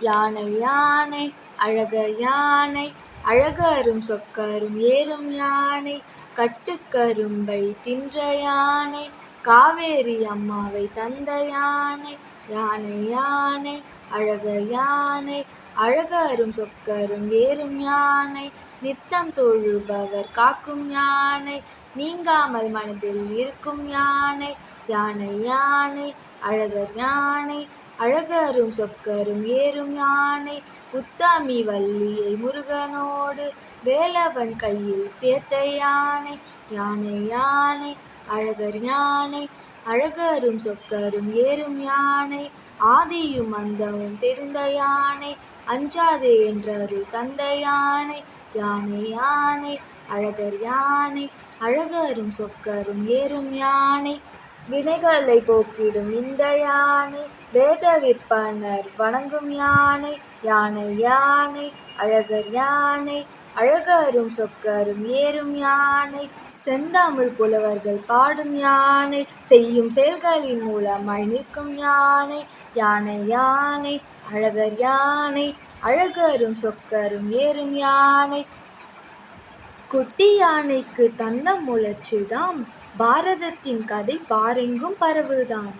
யானை யானை அழகர் யானை அழகரும் சொக்கரும் ஏறும் யானை கட்டுக்கரும்பை தின்ற யானை காவேரி அம்மாவை தந்த யானை யானை யானை அழகர் யானை அழகரும் சொக்கரும் ஏறும் யானை நித்தம் தொழுபவர் காக்கும் யானை நீங்காமல் மனதில் இருக்கும் யானை யானை யானை அழகர் யானை அழகரும் சொக்கரும் ஏறும் யானை உத்தமி வள்ளியை முருகனோடு வேலவன் கையில் சேர்த்த யானை யானை யானை அழகர் யானை அழகரும் சொக்கரும் ஏறும் யானை ஆதியும் அந்தமும் தெரிந்த யானை அஞ்சாதே என்றருள் தந்த யானை யானை யானை அழகர் யானை அழகரும் சொக்கரும் ஏறும் யானை. வினைகளை போக்கிடும் இந்த யானை வேத விற்பனர் வணங்கும் யானை யானை யானை அழகர் யானை அழகரும் சொக்கரும் ஏறும் யானை செந்தாமிழ் புலவர்கள் பாடும் யானை செய்யும் செயல்களின் மூலமாய் நிற்கும் யானை யானை யானை அழகர் யானை அழகரும் சொக்கரும் ஏறும் யானை. குட்டி யானைக்கு தந்த முளச்சுதாம் பாரதத்தின் கதை பாரெங்கும் பரவுதான்.